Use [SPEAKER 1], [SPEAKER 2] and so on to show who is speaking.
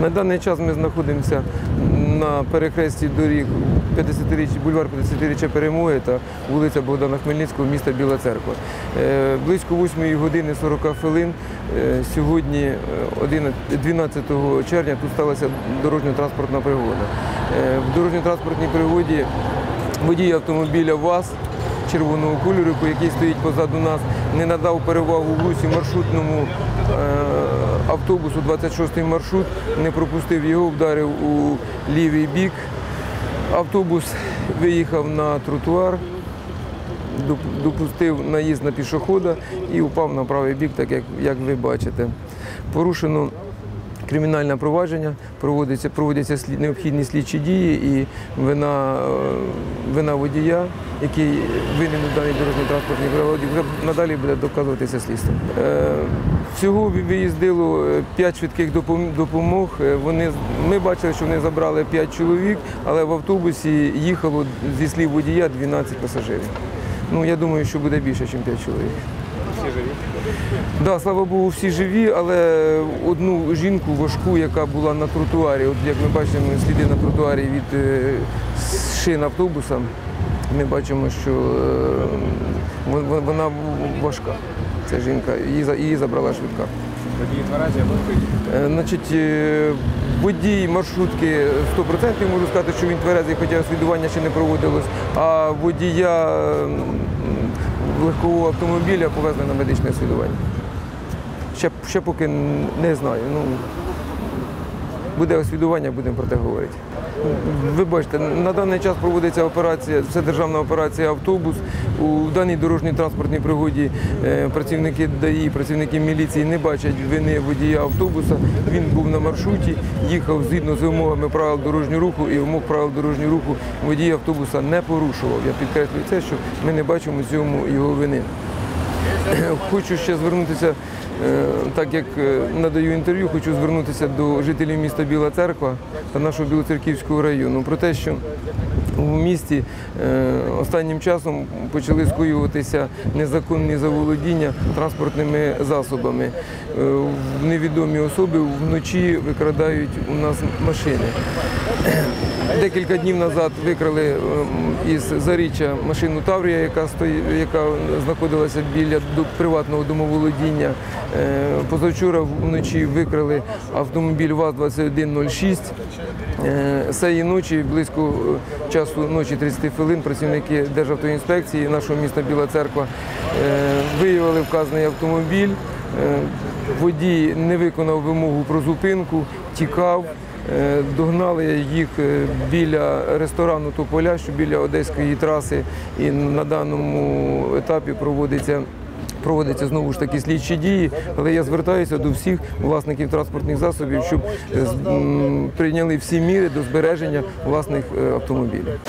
[SPEAKER 1] На даний час ми знаходимося на перехресті доріг 50 бульвар 50-річчя перемоги та вулиця Богдана Хмельницького, міста Біла Церква. Е, Близько 8 години 40 хвилин е, сьогодні, е, 11 12 червня, тут сталася дорожньо-транспортна пригода. Е, В дорожньо-транспортній пригоді водій автомобіля ВАЗ червоного кольору, який стоїть позаду нас, не надав перевагу в русі маршрутному е, автобусу 26-й маршрут, не пропустив його, вдарив у лівий бік. Автобус виїхав на тротуар, допустив наїзд на пішохода і упав на правий бік, так як, як ви бачите. Порушено кримінальне провадження, проводяться, проводяться слід- необхідні слідчі дії і вина, е, вина водія, який винен у даній дорожній транспортній пригоді, вже надалі буде доказуватися слідством. Е, Всього виїздило 5 швидких допом- допомог. Е, Вони, ми бачили, що вони забрали 5 чоловік, але в автобусі їхало зі слів водія 12 пасажирів. Ну, я думаю, що буде більше, ніж 5 чоловік. Да, слава Богу, всі живі, але одну жінку важку, яка була на тротуарі, от як ми бачимо сліди на тротуарі від е, шин автобуса, ми бачимо, що е, вон- вон- вона важка. Ця жінка, її забрала швидка.
[SPEAKER 2] Водії тверезі або п'яні?
[SPEAKER 1] Е, Значить, е, водій маршрутки 100% можу сказати, що він тверезий, хоча освідування ще не проводилось, а водія легкового автомобіля повезли на медичне освідування. Ще, ще поки не знаю. Ну, буде освідування, будемо про те говорити. Ви бачите, на даний час проводиться операція, це державна операція автобус. У даній дорожній транспортній пригоді е, працівники ДАІ, працівники міліції не бачать вини водія автобуса. Він був на маршруті, їхав згідно з вимогами правил дорожнього руху і вимог правил дорожнього руху водій автобуса не порушував. Я підкреслюю це, що ми не бачимо цьому його вини. Хочу ще звернутися, е, так як е, надаю інтерв'ю, хочу звернутися до жителів міста Біла Церква та нашого Білоцерківського району про те, що в місті е, останнім часом почали скоюватися незаконні заволодіння транспортними засобами. Е, Невідомі особи вночі викрадають у нас машини. Декілька днів назад викрали ем, із Заріччя машину Таврія, яка стої, яка знаходилася біля приватного домоволодіння. Е, Позавчора вночі викрали автомобіль ВАЗ-2106. Е, Цієї ночі, близько е, часу ночі 30 хвилин, працівники Державтоінспекції нашого міста Біла Церква виявили вказаний автомобіль. Водій не виконав вимогу про зупинку, тікав. Е, Догнали їх е, біля ресторану Тополя, що біля Одеської траси, і на даному етапі проводиться. Проводяться знову ж таки слідчі дії, але я звертаюся до всіх власників транспортних засобів, щоб е, прийняли всі міри до збереження власних автомобілів.